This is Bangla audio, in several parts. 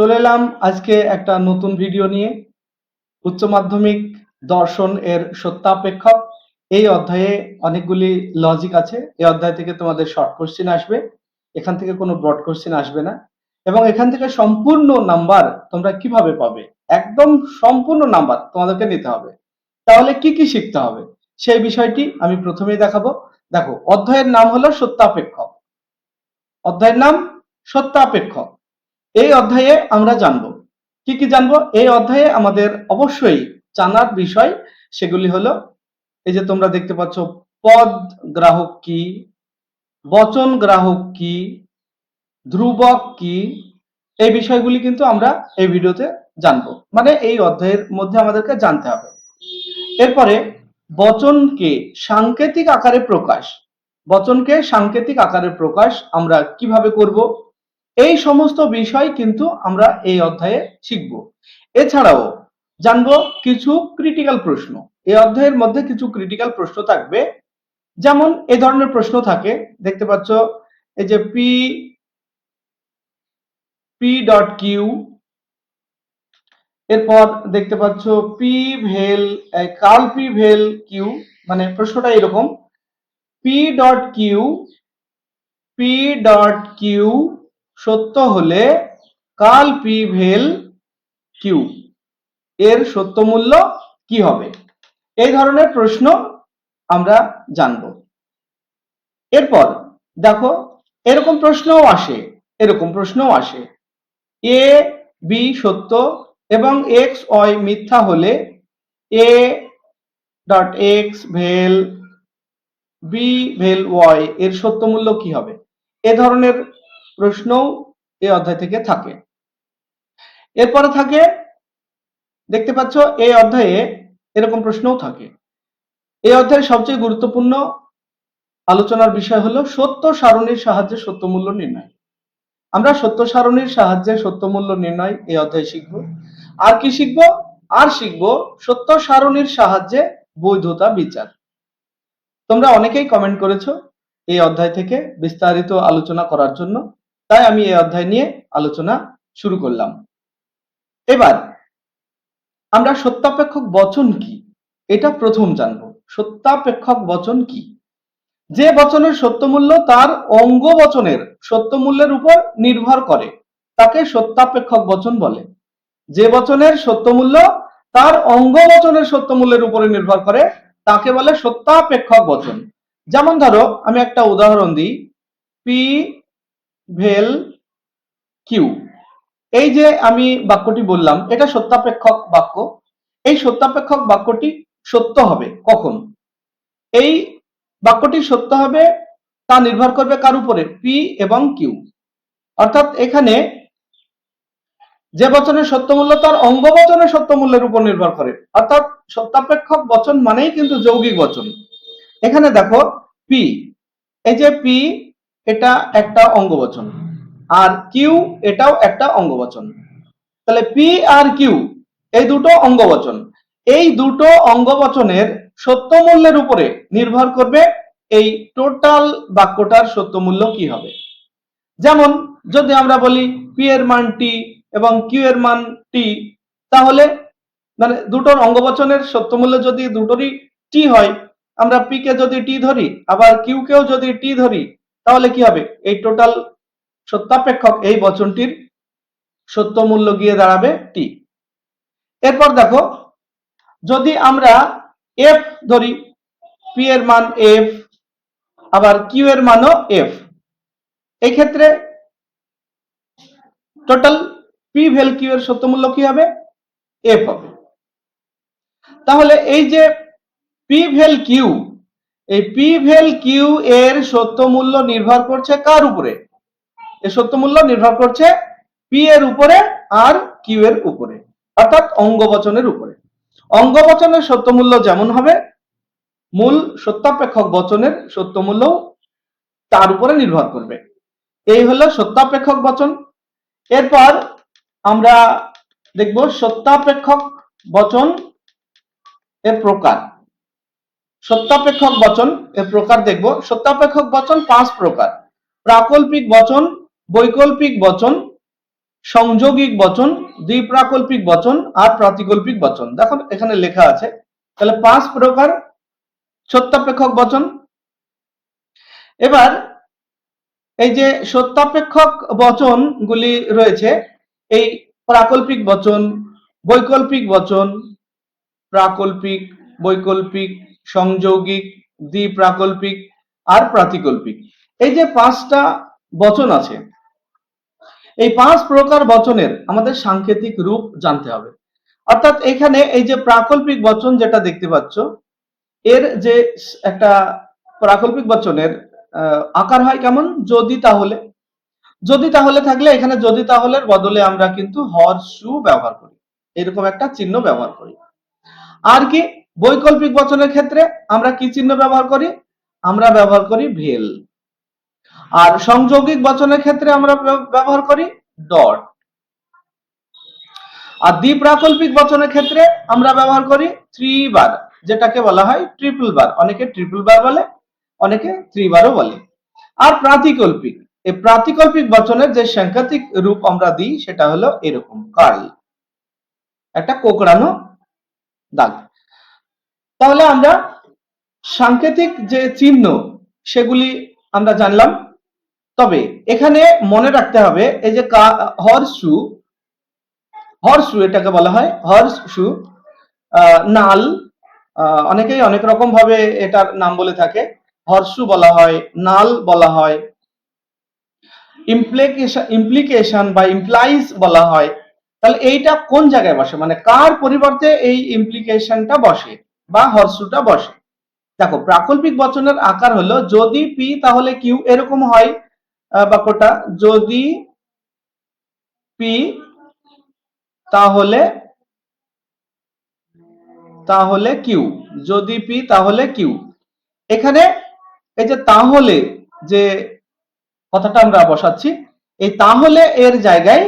চলে এলাম আজকে একটা নতুন ভিডিও নিয়ে। উচ্চ মাধ্যমিক দর্শন এর সত্যাপেক্ষক। এই অধ্যায়ে অনেকগুলি লজিক আছে। এই অধ্যায় থেকে তোমাদের শর্ট কোশ্চেন আসবে। এখান থেকে কোনো ব্রড কোশ্চেন আসবে না। এবং এখান থেকে সম্পূর্ণ নাম্বার তোমরা কীভাবে পাবে? একদম সম্পূর্ণ নাম্বার তোমাদেরকে নিতে হবে। তাহলে কি কি শিখতে হবে? সেই বিষয়টি আমি প্রথমেই দেখাবো। দেখো, অধ্যায়ের নাম হলো সত্যাপেক্ষক। অধ্যায়ের নাম সত্যাপেক্ষক। এই অধ্যায়ে আমরা জানব। কি কি জানব? এই অধ্যায়ে আমাদের অবশ্যই জানার বিষয় সেগুলি হলো, এই যে তোমরা দেখতে পাচ্ছ, পদ গ্রাহক কি, বচন গ্রাহক কি, ধ্রুবক কি, এই বিষয়গুলি কিন্তু আমরা এই ভিডিওতে জানব। মানে এই অধ্যায়ের মধ্যে আমাদেরকে জানতে হবে। এরপরে বচনকে সাংকেতিক আকারে প্রকাশ? বচনকে সাংকেতিক আকারে প্রকাশ আমরা কীভাবে করব? এই সমস্ত বিষয় কিন্তু আমরা এই অধ্যায়ে শিখব। এছাড়াও জানব কিছু ক্রিটিক্যাল প্রশ্ন। এই অধ্যায়ের মধ্যে কিছু ক্রিটিক্যাল প্রশ্ন থাকবে। যেমন এ ধরনের প্রশ্ন থাকে, দেখতে পাচ্ছ, এই যে পি পি ডট কিউ এরপর দেখতে পাচ্ছ পি ভেল কাল পি ভেল কিউ মানে প্রশ্নটা এরকম P dot Q P dot Q সত্য হলে কাল পি ভেল কিউ এর সত্য মূল্য কি হবে? এই ধরনের প্রশ্ন আমরা জানব। এরপর দেখো, এরকম প্রশ্নও আসে, এরকম প্রশ্নও আসে। এ বি সত্য এবং এক্স ওয়াই মিথ্যা হলে এ ডট এক্স ভেল বি ভেল ওয়াই এর সত্য মূল্য কি হবে? এ ধরনের প্রশ্নও এই অধ্যায় থেকে থাকে। এরপরে থাকে, দেখতে পাচ্ছ এই অধ্যায়ে এরকম প্রশ্নও থাকে। এই অধ্যায়ের সবচেয়ে গুরুত্বপূর্ণ আলোচনার বিষয় হলো সত্য সারণীর সাহায্যে সত্য মূল্য নির্ণয়। আমরা সত্য সারণীর সাহায্যে সত্য মূল্য নির্ণয় এই অধ্যায়ে শিখব। আর কি শিখব? আর শিখব সত্য সারণীর সাহায্যে বৈধতা বিচার। তোমরা অনেকেই কমেন্ট করেছ এই অধ্যায় থেকে বিস্তারিত আলোচনা করার জন্য। তাই আমি এই অধ্যায় নিয়ে আলোচনা শুরু করলাম। এবার আমরা সত্যাপেক্ষক বচন কি? এটা প্রথম জানব। সত্যাপেক্ষক বচন কি? যে বচনের সত্যমূল্য তার অঙ্গ বচনের সত্যমূল্যের উপর নির্ভর করে। তাকে সত্যাপেক্ষক বচন বলে। যে বচনের সত্যমূল্য তার অঙ্গ বচনের সত্যমূল্যের উপরে নির্ভর করে, তাকে বলে সত্যাপেক্ষক বচন। যেমন ধরো, আমি একটা উদাহরণ দিই। P vel Q. এই যে আমি বাক্যটি বললাম, এটা সত্যাপেক্ষক বাক্য। এই সত্যাপেক্ষক বাক্যটি সত্য হবে কখন? এই বাক্যটি সত্য হবে তা নির্ভর করবে কার উপরে? পি এবং কিউ অর্থাৎ এখানে যে বচনের সত্যমূল্য তার অঙ্গ বচনের সত্যমূল্যের উপর নির্ভর করে। অর্থাৎ সত্যাপেক্ষক বচন মানেই কিন্তু যৌগিক বচন। এখানে দেখো পি এই যে পি এটা একটা অঙ্গবচন। আর কিউ এটাও একটা অঙ্গবচন। তাহলে পি আর কিউ এই দুটো অঙ্গবচন। এই দুটো অঙ্গবচনের সত্য মূল্যের উপরে নির্ভর করবে এই টোটাল বাক্যটার সত্য মূল্য কি হবে। যেমন, যদি আমরা বলি পি এর মান টি এবং কিউ এর মান টি তাহলে মানে দুটোর অঙ্গবচনের সত্য মূল্য যদি দুটোরই টি হয়, আমরা পি কে যদি টি ধরি, আবার কিউ কেও যদি টি ধরি তাহলে কি হবে? এই টোটাল সত্যাপেক্ষক এই বচনটির সত্য মূল্য গিয়ে দাঁড়াবে টি এরপর দেখো, যদি আমরা এফ ধরি পি এর মান এফ আবার কিউ এর মানও এফ এই ক্ষেত্রে টোটাল পি ভেল কিউ এর সত্য মূল্য কি হবে? এফ হবে। তাহলে এই যে পি ভেল কিউ এই পি ভেল কিউ এর সত্য মূল্য নির্ভর করছে কার উপরে? এই সত্য মূল্য নির্ভর করছে পি এর উপরে আর কিউ এর উপরে, অর্থাৎ অঙ্গবচনের উপরে। অঙ্গবচনের সত্য মূল্য যেমন হবে, মূল সত্যাপেক্ষক বচনের সত্য মূল্য তার উপরে নির্ভর করবে। এই হলো সত্যাপেক্ষক বচন। এরপর আমরা দেখব সত্যাপেক্ষক বচন এর প্রকার। সত্যাপেক্ষক বচন, এর প্রকার দেখব। সত্যাপেক্ষক বচন, পাঁচ প্রকার। প্রাকল্পিক বচন, বৈকল্পিক বচন, সংযোগিক বচন, দ্বিপ্রাকল্পিক বচন আর প্রাতিকল্পিক বচন। দেখো, এখানে লেখা আছে। তাহলে পাঁচ প্রকার সত্যাপেক্ষক বচন। এবার এই যে সত্যাপেক্ষক বচনগুলি রয়েছে, এই প্রাকল্পিক বচন, বৈকল্পিক বচন, প্রাকল্পিক, বৈকল্পিক সংযৌগিক, দ্বিপ্রাকল্পিক আর প্রাতিকল্পিক। এই যে পাঁচটা বচন আছে, এই পাঁচ প্রকার বচনের আমাদের সাংকেতিক রূপ জানতে হবে। অর্থাৎ এখানে এই যে প্রাকল্পিক বচন যেটা দেখতে পাচ্ছ, এর যে একটা প্রাকল্পিক বচনের আকার হয় কেমন? যদি তাহলে। যদি তাহলে থাকলে এখানে যদি তাহলের বদলে আমরা কিন্তু হর সু ব্যবহার করি। এরকম একটা চিহ্ন ব্যবহার করি। আর কি? বৈকল্পিক বচনের ক্ষেত্রে আমরা কি চিহ্ন ব্যবহার করি? আমরা ব্যবহার করি ভেল। আর সংযোগিক বচনের ক্ষেত্রে আমরা ব্যবহার করি ডট। আর দ্বিপ্রাকল্পিক বচনের ক্ষেত্রে আমরা ব্যবহার করি থ্রি বার যেটাকে বলা হয় ট্রিপল বার অনেকে ট্রিপল বার বলে, অনেকে থ্রি বারও বলে। আর প্রাতিকল্পিক, এই প্রাতিকল্পিক বচনের যে সাংকেতিক রূপ আমরা দিই, সেটা হলো এরকম, কার্ল। একটা কোকড়ানো দাগ। তাহলে আমরা সাংকেতিক যে চিহ্ন, সেগুলি আমরা জানলাম। তবে এখানে মনে রাখতে হবে, এই যে হর্সু হর্সু এটাকে বলা হয়, হর্সু নাল অনেকেই অনেক রকম ভাবে এটার নাম বলে থাকে। হর্সু বলা হয়, নাল বলা হয় ইমপ্লিকেশন ইমপ্লিকেশন বা ইমপ্লাইজ বলা হয়। তাহলে এইটা কোন জায়গায় বসে? মানে কার পরিবর্তে এই ইমপ্লিকেশনটা বসে? বা হর্সুটা বসে। দেখো, প্রাকল্পিক বচনের আকার হলো যদি পি তাহলে কিউ এরকম হয় বাক্যটা, যদি পি তাহলে তাহলে কিউ, যদি পি তাহলে কিউ। এখানে এই যে তাহলে যে কথাটা আমরা বসাচ্ছি, এই তাহলে এর জায়গায়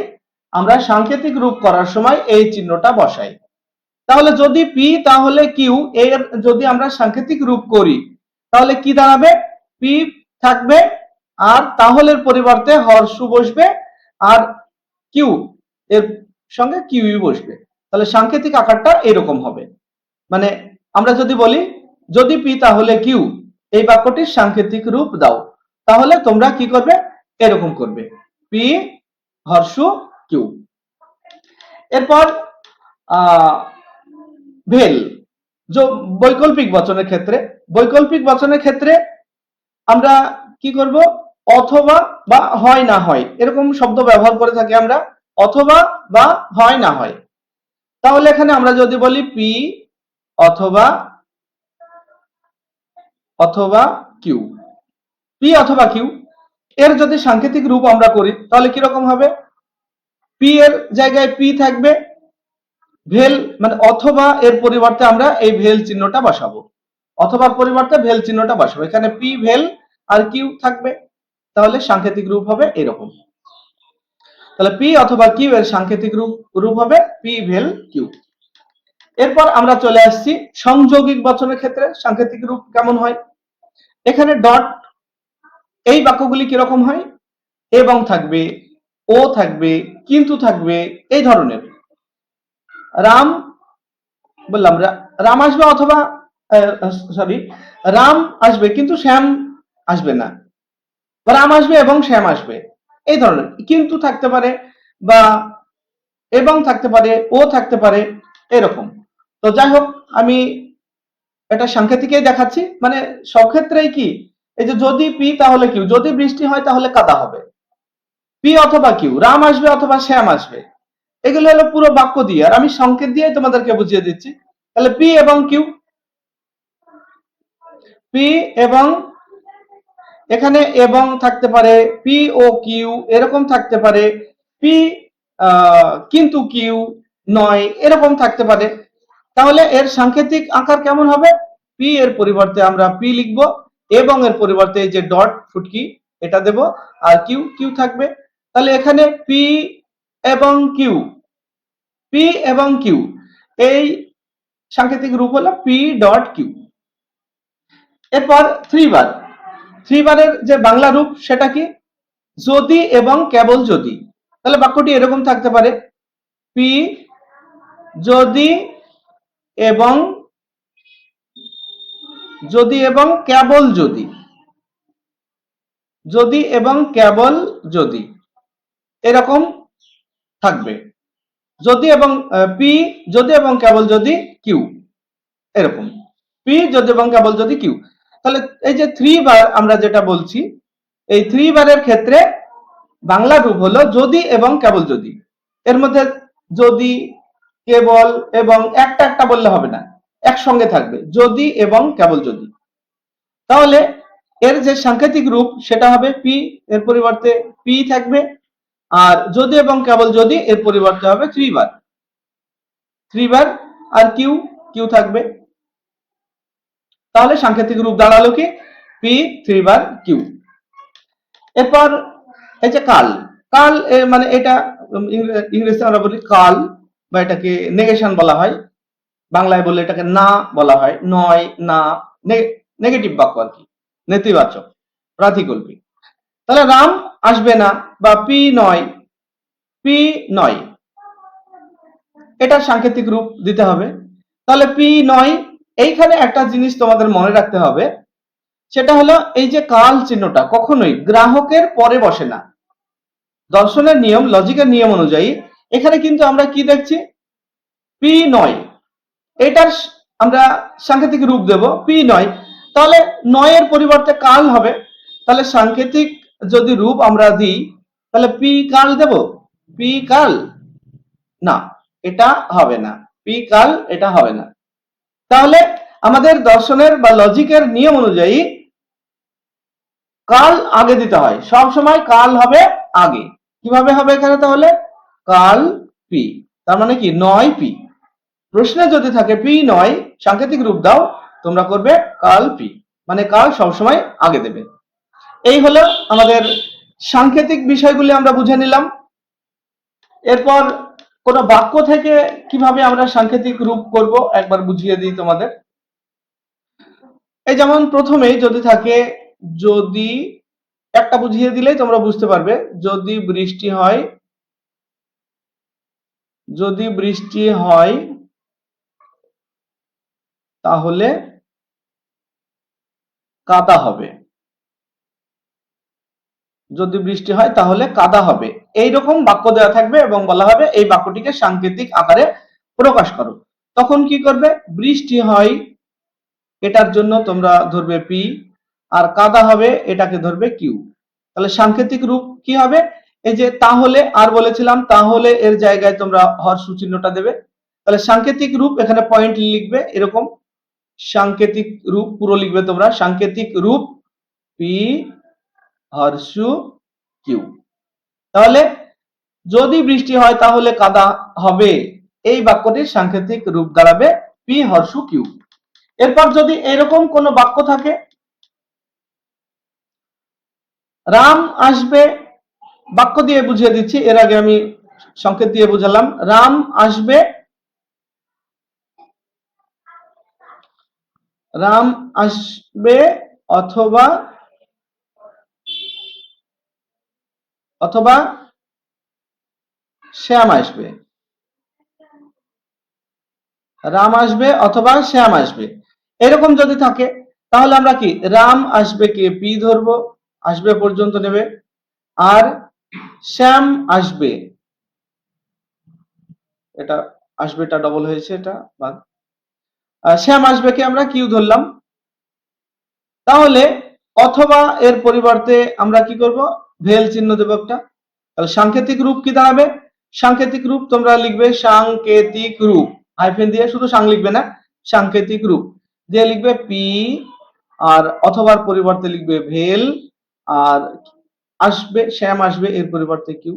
আমরা সাংকেতিক রূপ করার সময় এই চিহ্নটা বসাই। তাহলে যদি পি তাহলে কিউ এর যদি আমরা সাংকেতিক রূপ করি, তাহলে কি দাঁড়াবে? পি থাকবে, আর তাহলের পরিবর্তে হর্ষু বসবে, আর কিউ এর সঙ্গে কিউই বসবে। তাহলে সাংকেতিক আকারটা এরকম হবে। মানে আমরা যদি বলি, যদি পি তাহলে কিউ এই বাক্যটির সাংকেতিক রূপ দাও, তাহলে তোমরা কি করবে? এরকম করবে। পি হর্ষু কিউ এরপর, আহ ভেল। বৈকল্পিক বচনের ক্ষেত্রে, বৈকল্পিক বচনের ক্ষেত্রে আমরা কি করব? অথবা বা হয় না হয়, এরকম শব্দ ব্যবহার করে থাকি আমরা, অথবা বা হয় না হয়। তাহলে এখানে আমরা যদি বলি পি অথবা অথবা কিউ পি অথবা কিউ এর যদি সাংকেতিক রূপ আমরা করি, তাহলে কীরকম হবে? পি এর জায়গায় পি থাকবে ভেল মানে অথবা এর পরিবর্তে আমরা এই ভেল চিহ্নটা বসাবো। অথবার পরিবর্তে ভেল চিহ্নটা বসাবো। এখানে পি ভেল আর কিউ থাকবে। তাহলে সাংকেতিক রূপ হবে এরকম। তাহলে পি অথবা কিউ এর সাংকেতিক রূপ রূপ হবে পি ভেল কিউ। এরপর আমরা চলে আসছি সংযোগিক বচনের ক্ষেত্রে, সাংকেতিক রূপ কেমন হয়? এখানে ডট, এই বাক্যগুলি কীরকম হয়? এবং থাকবে, ও থাকবে, কিন্তু থাকবে, এই ধরনের। রাম, বললাম রাম আসবে অথবা সরি, রাম আসবে কিন্তু শ্যাম আসবে না। রাম আসবে এবং শ্যাম আসবে। এই ধরনের, কিন্তু থাকতে পারে বা এবং থাকতে পারে, ও থাকতে পারে, এরকম। তো যাই হোক, আমি এটা সাংকেতিকেই দেখাচ্ছি। মানে সব ক্ষেত্রেই কি? এই যে যদি পি তাহলে কিউ, যদি বৃষ্টি হয় তাহলে কাদা হবে। পি অথবা কিউ, রাম আসবে অথবা শ্যাম আসবে। এগুলো হলো পুরো বাক্য দিয়ে। আর আমি সংকেত দিয়ে তোমাদেরকে বুঝিয়ে দিচ্ছি। তাহলে পি এবং কিউ পি এবং এখানে এবং থাকতে পারে পি ও কিউ এরকম থাকতে পারে পি কিন্তু কিউ নয়, এরকম থাকতে পারে। তাহলে এর সাংকেতিক আকার কেমন হবে? পি এর পরিবর্তে আমরা পি লিখব এবং এর পরিবর্তে যে ডট ফুটকি, এটা দেব। আর কিউ কিউ থাকবে। তাহলে এখানে পি এবং কিউ পি এবং কিউ এই সাংকেতিক রূপ হলো পি ডট কিউ এরপর থ্রি বার থ্রি বারের যে বাংলা রূপ সেটা কি? যদি এবং কেবল যদি। তাহলে বাক্যটি এরকম থাকতে পারে। পি যদি এবং যদি এবং কেবল যদি। যদি এবং কেবল যদি। এরকম থাকবে। যদি এবং পি যদি এবং কেবল যদি কিউ এরকম। পি যদি এবং কেবল যদি কিউ তাহলে এই যে থ্রি বার আমরা যেটা বলছি, এই থ্রি বারের ক্ষেত্রে বাংলা রূপ হলো যদি এবং কেবল যদি। এর মধ্যে যদি, কেবল এবং একটা একটা বললে হবে না। একসঙ্গে থাকবে, যদি এবং কেবল যদি। তাহলে এর যে সাংকেতিক রূপ, সেটা হবে পি এর পরিবর্তে পি থাকবে। আর যদি এবং কেবল যদি এর পরিবর্তে হবে থ্রি বার। থ্রি বার আর কিউ কিউ থাকবে। তাহলে সাংকেতিক রূপ দাঁড়াল কি? পি থ্রি বার কিউ এরপর এই যে কাল কাল মানে এটা ইংরেজিতে আমরা বলি কাল বা এটাকে নেগেশন বলা হয়। বাংলায় বললে এটাকে না বলা হয়, নয়, না নেগেটিভ বাক্য আর কি, নেতিবাচক প্রাতিকল্পিক তাহলে রাম আসবে না। বা পি নয় পি নয়। এটার সাংকেতিক রূপ দিতে হবে। তাহলে পি নয়, এইখানে একটা জিনিস তোমাদের মনে রাখতে হবে। সেটা হলো এই যে কাল চিহ্নটা কখনোই গ্রাহকের পরে বসে না। দর্শনের নিয়ম, লজিকের নিয়ম অনুযায়ী এখানে কিন্তু আমরা কি দেখছি? পি নয়। এটার আমরা সাংকেতিক রূপ দেব পি নয়। তাহলে নয়ের পরিবর্তে কাল হবে। তাহলে সাংকেতিক যদি রূপ আমরা দিই তাহলে পি কাল দেব? পি কাল? না, এটা হবে না। পি কাল, এটা হবে না। তাহলে আমাদের দর্শনের বা লজিকের নিয়ম অনুযায়ী কাল আগে দিতে হয়। সব সময় কাল হবে আগে। কীভাবে হবে এখানে তাহলে? কাল পি। তার মানে কি? নয় পি। প্রশ্নে যদি থাকে পি নয়, সাংকেতিক রূপ দাও, তোমরা করবে কাল পি। মানে কাল সবসময় আগে দেবে। এই হলো আমাদের সাংকেতিক বিষয়গুলি আমরা বুঝে নিলাম। এরপর কোন বাক্য থেকে কীভাবে আমরা সাংকেতিক রূপ করব, একবার বুঝিয়ে দিই তোমাদের। এই যেমন প্রথমেই যদি থাকে, যদি, একটা বুঝিয়ে দিলেই তোমরা বুঝতে পারবে, যদি বৃষ্টি হয়, যদি বৃষ্টি হয়, তাহলে কাদা হবে। যদি বৃষ্টি হয় তাহলে কাদা হবে। এইরকম বাক্য দেওয়া থাকবে এবং বলা হবে, এই বাক্যটিকে সাংকেতিক আকারে প্রকাশ করো। তখন কি করবে? বৃষ্টি হয়, এটার জন্য তোমরা ধরবে পি, আর কাদা হবে, এটাকে ধরবে কিউ। তাহলে সাংকেতিক রূপ কি হবে? এই যে তাহলে, আর বলেছিলাম, তাহলে এর জায়গায় তোমরা হর্ষ চিহ্নটা দেবে। তাহলে সাংকেতিক রূপ এখানে পয়েন্ট লিখবে এরকম। সাংকেতিক রূপ পুরো লিখবে তোমরা। সাংকেতিক রূপ পি হর্ষু কিউ। তাহলে যদি বৃষ্টি হয় তাহলে কাদা হবে। এই বাক্যটির সাংকেতিক রূপ দাঁড়াবে পি হর্ষু কিউ। এরপর যদি এরকম কোন বাক্য থাকে, রাম আসবে, বাক্য দিয়ে বুঝিয়ে দিচ্ছি, এর আগে আমি সংকেত দিয়ে বুঝালাম, রাম আসবে রাম আসবে অথবা অথবা শ্যাম আসবে। রাম আসবে অথবা শ্যাম আসবে। এরকম যদি থাকে, তাহলে আমরা কি, রাম আসবে কে? পি ধরবো, আসবে পর্যন্ত নেবে। আর শ্যাম আসবে, এটা আসবেটা ডবল হয়েছে এটা, বাদ। শ্যাম আসবে কে আমরা? কিউ ধরলাম। তাহলে অথবা এর পরিবর্তে আমরা কি করব? ভেল চিহ্ন দেব একটা। তাহলে সাংকেতিক রূপ কি দাঁড়াবে? সাংকেতিক রূপ তোমরা লিখবে সাংকেতিক রূপ। হাইফেন দিয়ে শুধু সাং লিখবে না, সাংকেতিক রূপ। দিয়ে লিখবে পি আর অথবার পরিবর্তে লিখবে ভেল, আর আসবে, শ্যাম আসবে, এর পরিবর্তে কিউ।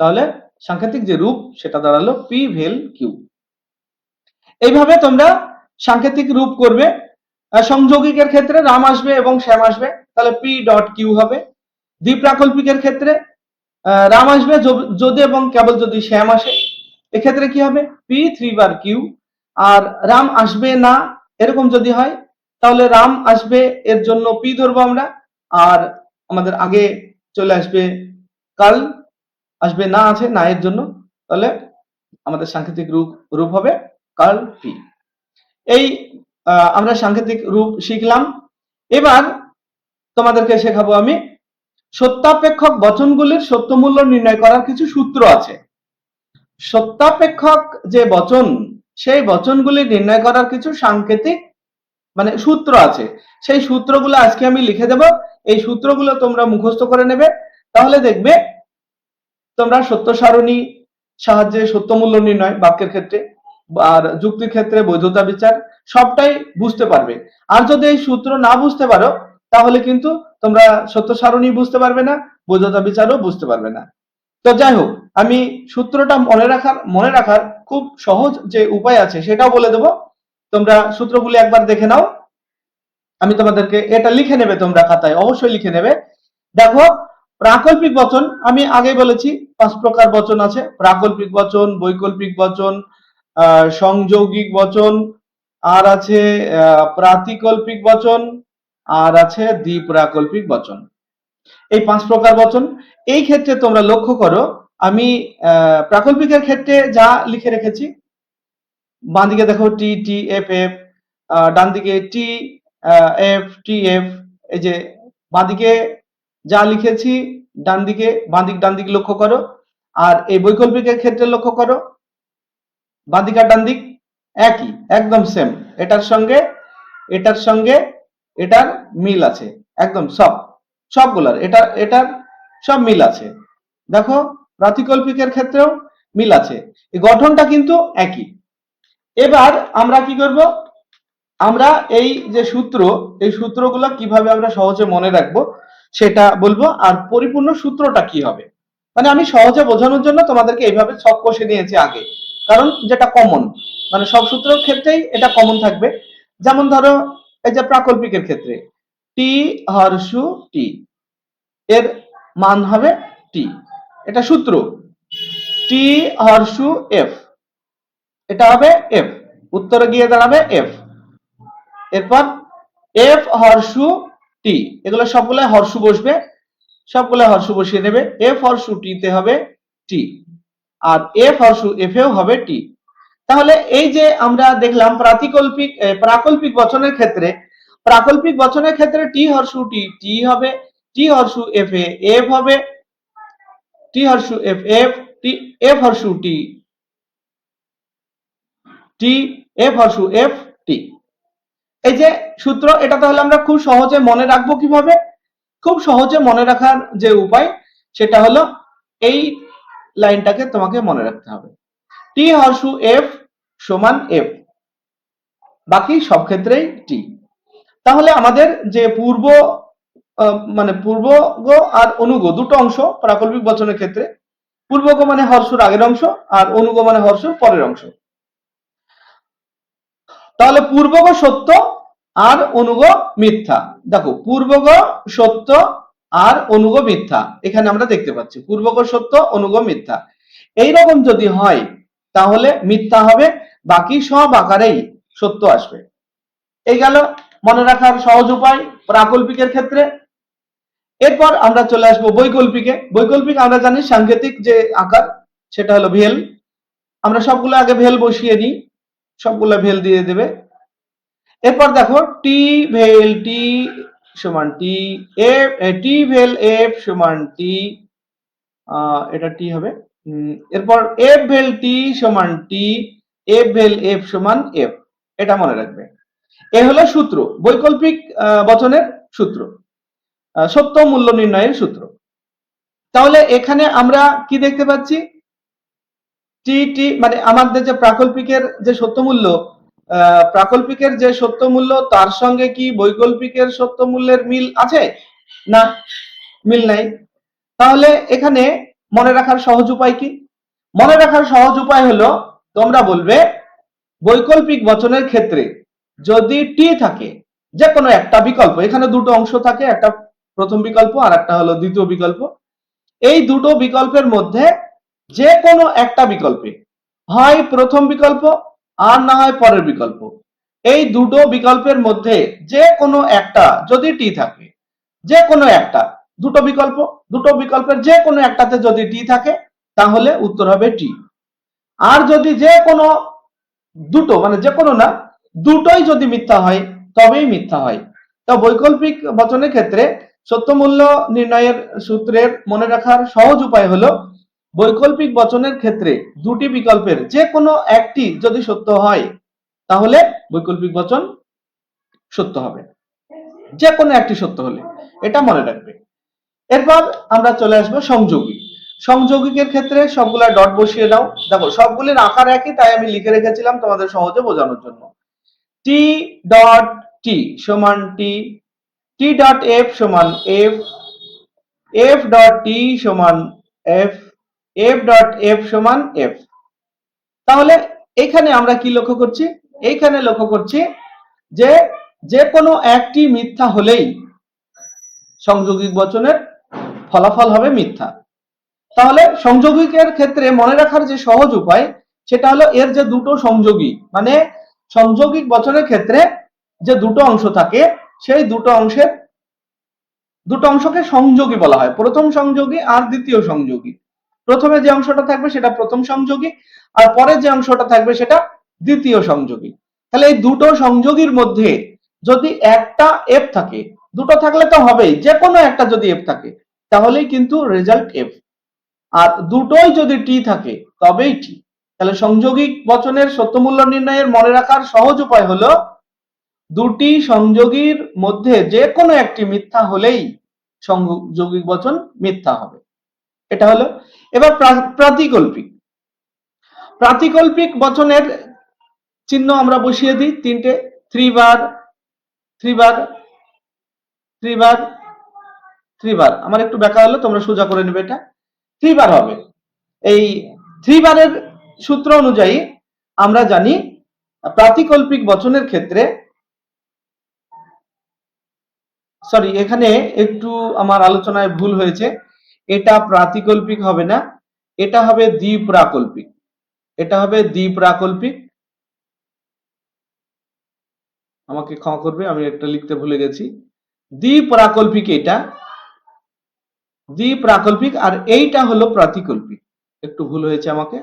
তাহলে সাংকেতিক যে রূপ, সেটা দাঁড়াল পি ভেল কিউ। এইভাবে তোমরা সাংকেতিক রূপ করবে। সংযোগিকের ক্ষেত্রে রাম আসবে এবং শ্যাম আসবে। তাহলে পি ডট কিউ হবে। দ্বিপ্রাকল্পিকের ক্ষেত্রে রাম আসবে যদি এবং কেবল যদি শ্যাম আসে, এক্ষেত্রে কি হবে? পি থ্রি বার কিউ আর রাম আসবে না, এরকম যদি হয়, তাহলে রাম আসবে, এর জন্য পি ধরবো আমরা। আর আমাদের আগে চলে আসবে কাল, আসবে না আছে, না এর জন্য, তাহলে আমাদের সাংকেতিক রূপ রূপ হবে কাল পি এই আমরা সাংকেতিক রূপ শিখলাম। এবার তোমাদেরকে শেখাবো আমি সত্যাপেক্ষক বচনগুলির সত্যমূল্য নির্ণয় করার কিছু সূত্র আছে। সত্যাপেক্ষক যে বচন, সেই বচনগুলি নির্ণয় করার কিছু সাংকেতিক মানে সূত্র আছে। সেই সূত্রগুলো আজকে আমি লিখে দেব। এই সূত্রগুলো তোমরা মুখস্থ করে নেবে। তাহলে দেখবে তোমরা সত্য সারণী সাহায্যে সত্যমূল্য নির্ণয়, বাক্যের ক্ষেত্রে, আর যুক্তির ক্ষেত্রে, বৈধতা বিচার, সবটাই বুঝতে পারবে। আর যদি এই সূত্র না বুঝতে পারো, তাহলে কিন্তু তোমরা সত্য সারণী বুঝতে পারবে না বৈধতা বিচারও বুঝতে পারবে না। তো যাই হোক, আমি সূত্রটা মনে রাখার মনে রাখার খুব সহজ যে উপায় আছে সেটাও বলে দেবো। তোমরা সূত্রগুলি একবার দেখে নাও। আমি তোমাদেরকে এটা লিখে নেবে তোমরা খাতায়, অবশ্যই লিখে নেবে। দেখো, প্রাকল্পিক বচন, আমি আগে বলেছি, পাঁচ প্রকার বচন আছে। প্রাকল্পিক বচন, বৈকল্পিক বচন সংযৌগিক বচন, আর আছে প্রাতিকল্পিক বচন আর আছে দ্বিপ্রাকল্পিক বচন। এই পাঁচ প্রকার বচন, এই ক্ষেত্রে তোমরা লক্ষ্য করো, আমি প্রাকল্পিকের ক্ষেত্রে যা লিখে রেখেছি বাঁ দিকে দেখো টি টি, এফ এফ ডান দিকে টি এফ টি, এফ, এই যে বাঁ দিকে যা লিখেছি ডান দিকে বাঁ দিক ডান দিক লক্ষ্য করো, আর এই বৈকল্পিকের ক্ষেত্রে লক্ষ্য করো বাঁ দিক আর ডান দিক একই, একদম সেম এটার সঙ্গে এটার সঙ্গে এটার মিল আছে, একদম সব, সবগুলার এটা এটার সব মিল আছে। দেখো প্রাতিকল্পিকের ক্ষেত্রেও মিল আছে, এই গঠনটা কিন্তু একই। এবার আমরা কি করব? আমরা এই যে সূত্র, এই সূত্রগুলো কীভাবে আমরা সহজে মনে রাখব, সেটা বলব, আর পরিপূর্ণ সূত্রটা কি হবে? মানে আমি সহজে বোঝানোর জন্য তোমাদেরকে এইভাবে সব কষে নিয়েছি আগে, কারণ যেটা কমন মানে সব সূত্রের ক্ষেত্রেই এটা কমন থাকবে। যেমন ধরো এই যে প্রাকল্পিকের ক্ষেত্রে টি হর্ষু টি এর মান হবে টি এটা সূত্র। টি হর্ষু এফ এটা হবে এফ উত্তরে গিয়ে দাঁড়াবে এফ এরপর এফ হর্ষু টি এগুলো সবগুলো হর্ষু বসবে সবগুলো হর্ষু বসিয়ে নেবে। এফ হর্ষু টি তে হবে টি আর এফ হর্ষু এফ এও হবে টি তাহলে এই যে আমরা দেখলাম প্রাতিকল্পিক প্রাকল্পিক বচনের ক্ষেত্রে, প্রাকল্পিক বচনের ক্ষেত্রে টি হর্ষু টি টি হবে, টি হর্ষু এফ এ, এফ হবে, টি হর্ষু এফ এফ, টি, এফ হর্ষু টি টি, এফ হর্ষু এফ টি। এই যে সূত্র, এটা তাহলে আমরা খুব সহজে মনে রাখব কীভাবে? খুব সহজে মনে রাখার যে উপায়, সেটা হলো এই লাইনটাকে তোমাকে মনে রাখতে হবে। টি হর্ষু এফ সমান এফ বাকি সব ক্ষেত্রেই টি তাহলে আমাদের যে পূর্ব মানে পূর্বগ আর অনুগ দুটো অংশ প্রাকল্পিক বচনের ক্ষেত্রে পূর্বগ মানে হর্ষর আগের অংশ আর অনুগ মানে হর্ষর পরের অংশ। তাহলে পূর্বগ সত্য আর অনুগ মিথ্যা। দেখো পূর্বগ সত্য আর অনুগ মিথ্যা। এখানে আমরা দেখতে পাচ্ছি পূর্বগ সত্য, অনুগ মিথ্যা। এইরকম যদি হয় তাহলে মিথ্যা হবে, বাকি সব আকারেই সত্য আসবে। এই গেল মনে রাখার সহজ উপায় প্রাকল্পিকের ক্ষেত্রে। এরপর আমরা চলে আসব বৈকল্পিকে। বৈকল্পিক আমরা জানি সাংকেতিক যে আকার, সেটা হলো ভেল। আমরা সবগুলো আগে ভেল বসিয়ে নিই, সবগুলো ভেল দিয়ে দেবে। এরপর দেখো টি ভেল টি সমান টি এফ টি ভেল এফ সমান টি এটা টি হবে। এরপর এফ ভেল টি সমান টি এফ ভেল এফ সমান এফ এটা মনে রাখবে। এ হলো সূত্র, বৈকল্পিক বচনের সূত্র সত্য মূল্য নির্ণয়ের সূত্র। তাহলে এখানে আমরা কি দেখতে পাচ্ছি? টি টি মানে আমাদের যে প্রাকল্পিকের যে সত্য মূল্য প্রাকল্পিকের যে সত্য মূল্য, তার সঙ্গে কি বৈকল্পিকের সত্য মূল্যের মিল আছে? না, মিল নাই। তাহলে এখানে মনে রাখার সহজ উপায় কি? মনে রাখার সহজ উপায় হলো, তোমরা বলবে, বৈকল্পিক বচনের ক্ষেত্রে যদি টি থাকে যে কোনো একটা বিকল্প, এখানে দুটো অংশ থাকে, একটা প্রথম বিকল্প আর একটা হলো দ্বিতীয় বিকল্প, এই দুটো বিকল্পের মধ্যে যে কোনো একটা বিকল্পে, হয় প্রথম বিকল্প আর না হয় পরের বিকল্প, এই দুটো বিকল্পের মধ্যে যে কোনো একটা যদি টি থাকে যে কোনো একটা দুটো বিকল্প, দুটো বিকল্পের যে কোনো একটাতে যদি টি থাকে, তাহলে উত্তর হবে টি আর যদি যে কোনো দুটো মানে যে কোনো না, দুটোই যদি মিথ্যা হয়, তবেই মিথ্যা হয়। তা বৈকল্পিক বচনের ক্ষেত্রে সত্যমূল্য নির্ণয়ের সূত্রের মনে রাখার সহজ উপায় হলো, বৈকল্পিক বচনের ক্ষেত্রে দুটি বিকল্পের যে কোনো একটি যদি সত্য হয়, তাহলে বৈকল্পিক বচন সত্য হবে। যে কোনো একটি সত্য হলে, এটা মনে রাখবে। এরপর আমরা চলে আসব সংযোগী সংযোগিকের ক্ষেত্রে সবগুলা ডট বসিয়ে দাও। দেখো, সবগুলির আকার একই, তাই আমি লিখে রেখেছিলাম তোমাদের সহজে বোঝানোর জন্য। টি ডট টি সমান টি টি ডট এফ সমান এফ এফ ডট টি সমান এফ এফ ডট এফ সমান এফ তাহলে এখানে আমরা কি লক্ষ্য করছি? এইখানে লক্ষ্য করছি যে যে কোনো একটি মিথ্যা হলেই সংযোগিক বচনের ফলাফল হবে মিথ্যা। তাহলে সংযোগিকের ক্ষেত্রে মনে রাখার যে সহজ উপায়, সেটা হলো এর যে দুটো সংযোগী মানে সংযোগিক বচনের ক্ষেত্রে যে দুটো অংশ থাকে, সেই দুটো অংশের, দুটো অংশকে সংযোগী বলা হয়। প্রথম সংযোগী আর দ্বিতীয় সংযোগী। প্রথমে যে অংশটা থাকবে সেটা প্রথম সংযোগী, আর পরে যে অংশটা থাকবে সেটা দ্বিতীয় সংযোগী। তাহলে এই দুটো সংযোগীর মধ্যে যদি একটা এফ থাকে, দুটো থাকলে তো হবেই যে কোনো একটা যদি এফ থাকে তাহলেই কিন্তু রেজাল্ট এফ আর দুটোই যদি টি থাকে, তবেই টি তাহলে সংযোগিক বচনের সত্যমূল্য নির্ণয়ের মনে রাখার সহজ উপায় হলো, দুটি সংযোগীর মধ্যে যে কোনো একটি মিথ্যা হলেই সংযোগিক বচন মিথ্যা হবে। এটা হলো, এবার প্রা- প্রাতিকল্পিক। প্রাতিকল্পিক বচনের চিহ্ন আমরা বসিয়ে দিই তিনটে three bar three bar three bar three bar আমার একটু ব্যাখ্যা হলো, তোমরা সোজা করে নেবে এটা। থ্রি বার হবে। এই থ্রি বারের সূত্র অনুযায়ী আমরা জানি প্রাতিকল্পিক বচনের ক্ষেত্রে সরি এখানে একটু আমার আলোচনায় ভুল হয়েছে। এটা প্রাতিকল্পিক হবে না। এটা হবে দ্বিপ্রাকল্পিক। এটা হবে দ্বিপ্রাকল্পিক। আমাকে ক্ষমা করবে, আমি একটা লিখতে ভুলে গেছি। দ্বিপ্রাকল্পিক এটা দ্বিপ্রাকল্পিক আর এইটা হলো প্রাতিকল্পিক। একটু ভুল হয়েছে আমাকে।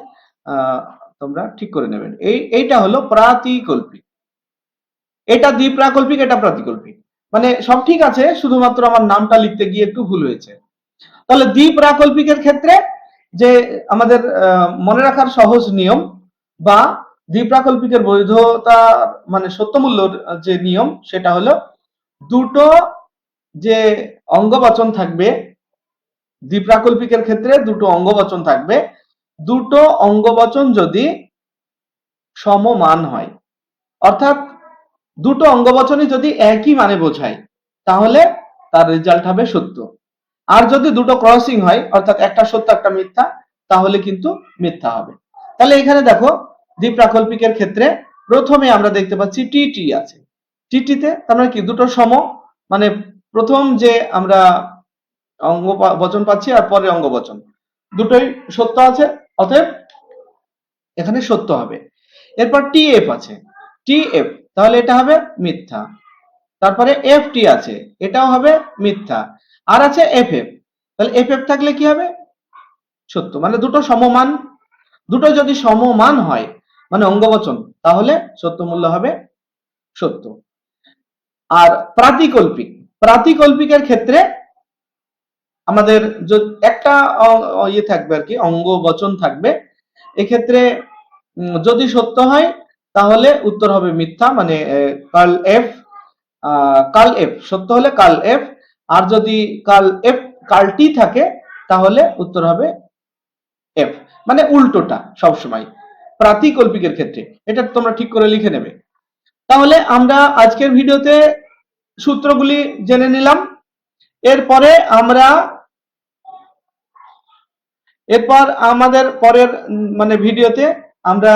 তোমরা ঠিক করে নেবেন। এই, এইটা হলো প্রাতিকল্পিক। এটা দ্বিপ্রাকল্পিক, এটা প্রাতিকল্পিক। মানে সব ঠিক আছে, শুধুমাত্র আমার নামটা লিখতে গিয়ে একটু ভুল হয়েছে। তাহলে দ্বিপ্রাকল্পিকের ক্ষেত্রে যে আমাদের মনে রাখার সহজ নিয়ম বা দ্বিপ্রাকল্পিকের বৈধতা মানে সত্যমূল্যর যে নিয়ম, সেটা হলো দুটো যে অঙ্গবাচন থাকবে দ্বিপ্রাকল্পিকের ক্ষেত্রে দুটো অঙ্গবচন থাকবে। দুটো অঙ্গবচন যদি সমমান হয়, অর্থাৎ দুটো অঙ্গবচনই যদি একই মানে বোঝায়, তাহলে তার রেজাল্ট হবে সত্য। আর যদি দুটো ক্রসিং হয়, অর্থাৎ একটা সত্য, একটা মিথ্যা, তাহলে কিন্তু মিথ্যা হবে। তাহলে এখানে দেখো, দ্বিপ্রাকল্পিকের ক্ষেত্রে প্রথমে আমরা দেখতে পাচ্ছি টি টি আছে। টিটিতে তার মানে কি? দুটো সম মানে প্রথম যে আমরা অঙ্গ বচন পাচ্ছি আর পরে অঙ্গ বচন। দুটোই সত্য আছে, অতএব এখানে সত্য হবে। এরপর টি এফ আছে। টি এফ তাহলে এটা হবে মিথ্যা। তারপরে এফ টি আছে, এটাও হবে মিথ্যা। আর আছে এফ এফ তাহলে এফ এফ থাকলে কি হবে? সত্য। মানে দুটো সমমান, দুটো যদি সমমান হয় মানে অঙ্গবচন তাহলে সত্য মূল্য হবে সত্য। আর প্রাতিকল্পিক, প্রাতিকল্পিকের ক্ষেত্রে আমাদের একটা ইয়ে থাকবে আর কি, অঙ্গ বচন থাকবে। এক্ষেত্রে যদি সত্য হয়, তাহলে উত্তর হবে মিথ্যা মানে কাল এফ কাল এফ। সত্য হলে কাল এফ, আর যদি কাল এফ, কালটি থাকে, তাহলে উত্তর হবে এফ। মানে উল্টোটা সবসময়, প্রাতিকল্পিকের ক্ষেত্রে। এটা তোমরা ঠিক করে লিখে নেবে। তাহলে আমরা আজকের ভিডিওতে সূত্রগুলি জেনে নিলাম। এরপরে আমরা এরপর আমাদের পরের মানে ভিডিওতে আমরা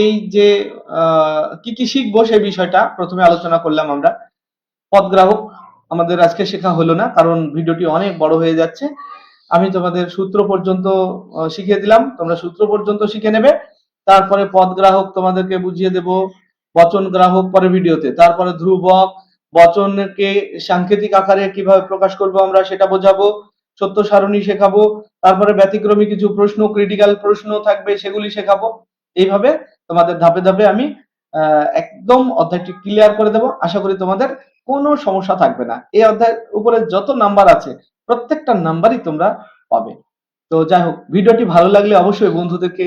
এই যে কি কি শিখব সেই বিষয়টা প্রথমে আলোচনা করলাম আমরা। পদগ্রাহক আমাদের আজকে শেখা হলো না, কারণ ভিডিওটি অনেক বড় হয়ে যাচ্ছে। আমি তোমাদের সূত্র পর্যন্ত শিখিয়ে দিলাম। তোমরা সূত্র পর্যন্ত শিখে নেবে। তারপরে পদগ্রাহক তোমাদেরকে বুঝিয়ে দেব বচন গ্রাহক পরে ভিডিওতে। তারপরে ধ্রুবক বচনকে সাংকেতিক আকারে কীভাবে প্রকাশ করব আমরা সেটা বোঝাবো। সত্য সারণী শেখাবো, তারপরে ব্যতিক্রমী কিছু প্রশ্ন ক্রিটিক্যাল প্রশ্ন থাকবে, সেগুলি শেখাবো। এইভাবে তোমাদের ধাপে ধাপে আমি একদম অধ্যায়টি ক্লিয়ার করে দেব। আশা করি তোমাদের কোনো সমস্যা থাকবে না। এই অধ্যায়ের উপরে যত নাম্বার আছে, প্রত্যেকটা নাম্বারই তোমরা পাবে। তো যাই হোক, ভিডিওটি ভালো লাগলে অবশ্যই বন্ধুদেরকে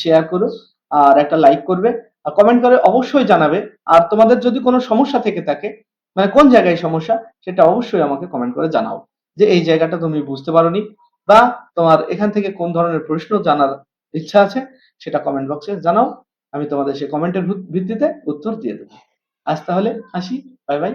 শেয়ার করো আর একটা লাইক করবে। আর কমেন্ট করে অবশ্যই জানাবে। আর তোমাদের যদি কোনো সমস্যা থেকে থাকে মানে কোন জায়গায় সমস্যা, সেটা অবশ্যই আমাকে কমেন্ট করে জানাও। যে এই জায়গাটা তুমি বুঝতে পারোনি বা তোমার এখান থেকে কোন ধরনের প্রশ্ন জানার ইচ্ছা আছে সেটা কমেন্ট বক্সে জানাও। আমি তোমাদের সেই কমেন্টের ভিত্তিতে উত্তর দিয়ে দেবো। আজ তাহলে হাসি বাই বাই